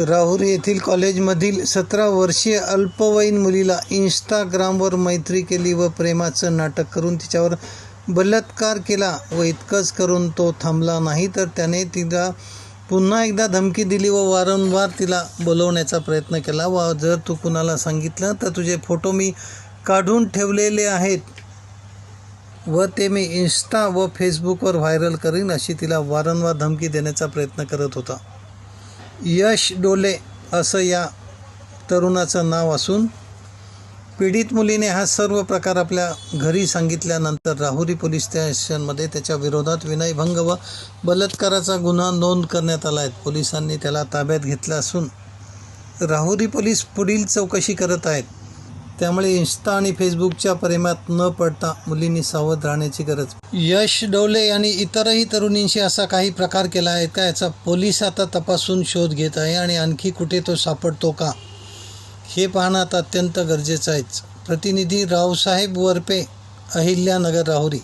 राहुरी येथील कॉलेजमधील सतरा वर्षीय अल्पवयीन मुलीला इंस्टाग्रामवर मैत्री केली व प्रेमाचं नाटक करून तिच्यावर बलात्कार केला व इतकंच करून तो थांबला नाही तर त्याने तिला पुन्हा एकदा धमकी दिली व वारंवार तिला बोलवण्याचा प्रयत्न केला. व जर तू कुणाला सांगितलं तर तुझे फोटो मी काढून ठेवलेले आहेत व ते मी इन्स्टा व फेसबुकवर व्हायरल करीन अशी तिला वारंवार धमकी देण्याचा प्रयत्न करत होता. यश डोले असं या तरुणाचं नाव असून पीडित मुलीने हा सर्व प्रकार आपल्या घरी सांगितल्यानंतर राहुरी पोलीस स्टेशनमध्ये त्याच्या विरोधात विनयभंग व बलात्काराचा गुन्हा नोंद करण्यात आला आहे. पोलिसांनी त्याला ताब्यात घेतला असून राहुरी पोलीस पुढील चौकशी करत आहेत. त्यामुळे इन्स्टा आणि फेसबुकच्या प्रेमात न पडता मुलींनी सावध राहण्याची गरज. यश डोले यांनी इतरही तरुणींशी असा काही प्रकार केला आहे का याचा पोलीस आता तपासून शोध घेत आहे आणि आणखी कुठे तो सापडतो का? हे पाहणं आता अत्यंत गरजेचं आहेच प्रतिनिधी रावसाहेब वरपे अहिल्यानगर राहुरी.